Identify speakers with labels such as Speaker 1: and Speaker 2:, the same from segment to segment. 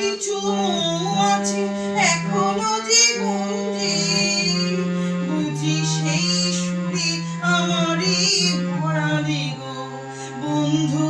Speaker 1: কিছু আছে এখনও যে গুঞ্জে বুঝি সেই সুরে আমারই ভরালি গো বন্ধু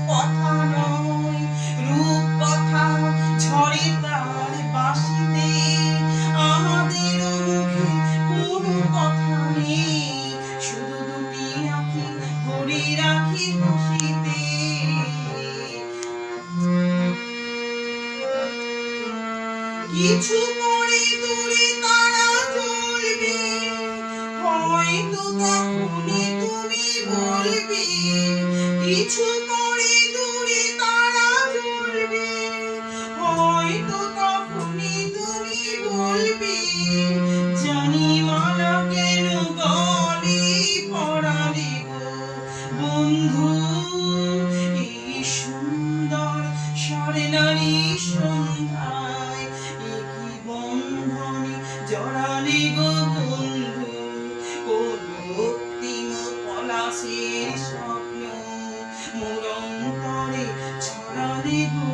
Speaker 1: কিছু করে দূরে তারা চলবে হয়তো তখনই তুমি বলবে, কিছু করে দূরে তারা চলবে হয়তো জড়ালে গো বন্ধু কোন অক্তিম পলাশের স্বপ্ন? মোর অন্তরে ছড়ালে গো